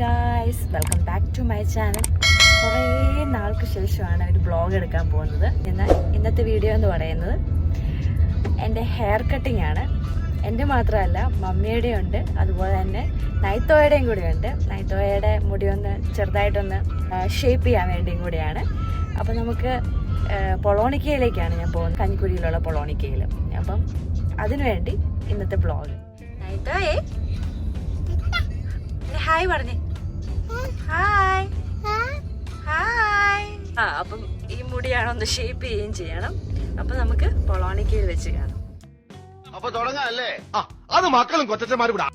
Guys welcome back to my channel കുറേ നാൾക്ക് ശേഷമാണ് ഒരു ബ്ലോഗ് എടുക്കാൻ പോകുന്നത്. എന്നാൽ ഇന്നത്തെ വീഡിയോ എന്ന് പറയുന്നത് എന്റെ ഹെയർ കട്ടിംഗ് ആണ്. എന്റെ മാത്രമല്ല മമ്മിയുടെയും ഉണ്ട്. അതുപോലെ തന്നെ നൈത്തോയുടെയും കൂടെ ഉണ്ട്. നൈത്തോയയുടെ മുടി ഒന്ന് ചെറുതായിട്ടൊന്ന് ഷേപ്പ് ചെയ്യാൻ വേണ്ടിയും കൂടിയാണ്. അപ്പോൾ നമുക്ക് പൊളോണിക്കയിലേക്കാണ് ഞാൻ പോകുന്നത്. കഞ്ഞിക്കുഴിയിലുള്ള പൊളോണിക്കയിൽ. അപ്പം അതിനുവേണ്ടി ഇന്നത്തെ ബ്ലോഗ് നൈത്തോയേ ഹായ് പറഞ്ഞേ. ഹായ് ഹായ് ആ അപ്പം ഈ മുടിയാണ് ഒന്ന് ഷേപ്പ് ചെയ്യുകയും ചെയ്യണം. അപ്പൊ നമുക്ക് പൊളോണിക്കയിൽ വെച്ച് കാണാം. അപ്പൊ തുടങ്ങാല്ലേ ആ അത് മക്കളും കൊച്ചന്മാരും കൂടെ.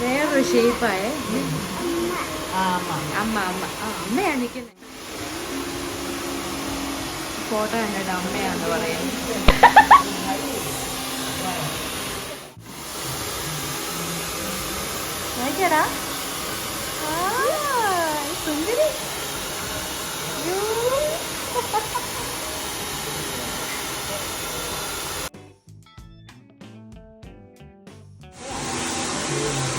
വേറൊരു ഷേപ്പായ അമ്മ അമ്മ. ആ അമ്മയാണ് നിൽക്കുന്നത്. ഫോട്ടോ കണ്ടിട്ട് അമ്മയാന്ന് പറയുന്നത് നോക്കിയടാ ആ, സുന്ദരി.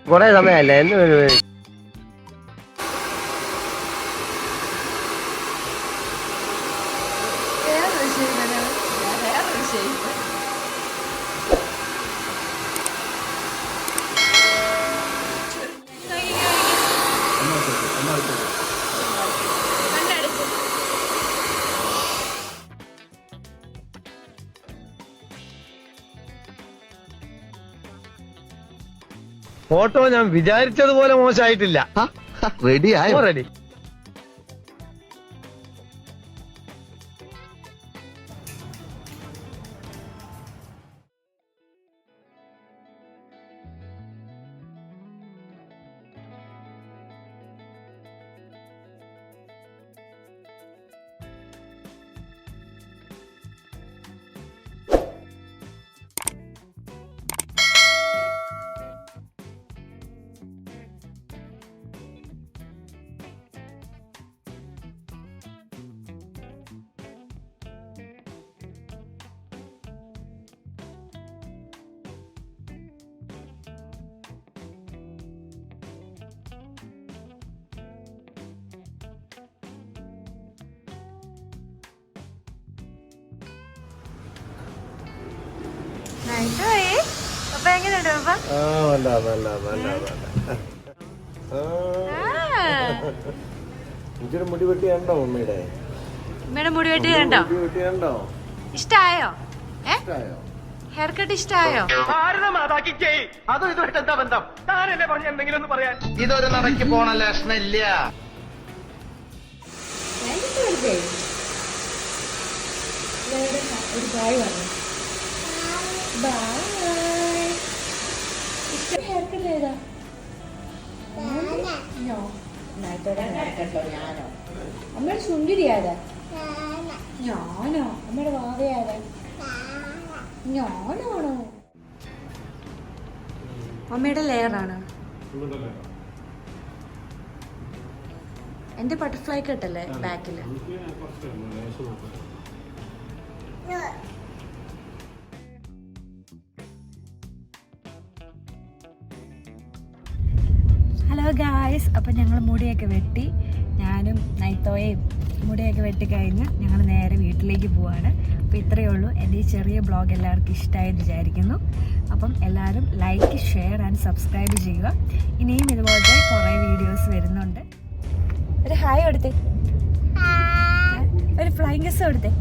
സുന്ദരിയാ വേണ്ടേ കൊറേ സമയല്ലേ എന്ന് വേറൊരു ഷേപ്പ് വേറൊരു ഷേപ്പ് ഫോട്ടോ ഞാൻ വിചാരിച്ചതുപോലെ മോശമായിട്ടില്ല റെഡിയായോ റെഡി നൈസായേ ഞാൻ വിചാരിച്ചതുപോലെ മോശമായിട്ടില്ല. റെഡി ആയോ? വേണ്ട എനിക്കൊരു മുടി വെട്ടി കണ്ടോ മമ്മിയുടെ അമ്മയുടെ മുടി വെട്ടി കണ്ടോ? കണ്ടോ? ഇഷ്ടായോ? ഇഷ്ടായോ? ഹെയർ കട്ട് ഇഷ്ടായോ? അതും ഇതുമായിട്ട് എന്താ ബന്ധം? താനല്ലേ പറഞ്ഞ എന്തെങ്കിലും ഒന്ന് പറയാൻ. ഇതൊരു നടക്കി പോണ ലക്ഷണില്ല ഒരു കായ് പറഞ്ഞു ബായ് ഇഷ്ടം ഹെയർ കട്ട് ഏതാ ഞാനോ അമ്മയുടെ സുന്ദരി ആരാ ഞാനോ അമ്മയുടെ വാവ ആരാ ഞാനാണോ അമ്മയുടെ ലെയറാണ് എന്റെ ബട്ടർഫ്ലൈ കട്ടല്ലേ ബാക്കിൽ ഹലോ ഗായ്സ് അപ്പം ഞങ്ങൾ മുടിയൊക്കെ വെട്ടി ഞാനും നൈത്തോയും മുടിയൊക്കെ വെട്ടി കഴിഞ്ഞ് ഞങ്ങൾ നേരെ വീട്ടിലേക്ക് പോവാണ്. അപ്പോൾ ഇത്രയേ ഉള്ളൂ. എന്റെ ഈ ചെറിയ ബ്ലോഗ് എല്ലാവർക്കും ഇഷ്ടമായി വിചാരിക്കുന്നു. അപ്പം എല്ലാവരും ലൈക്ക് ഷെയർ ആൻഡ് സബ്സ്ക്രൈബ് ചെയ്യുക. ഇനിയും ഇതുപോലത്തെ കുറേ വീഡിയോസ് വരുന്നുണ്ട്. ഒരു ഹായ് കൊടുത്തേ. ഒരു ഫ്ലൈങ് കിസ് കൊടുത്തേ.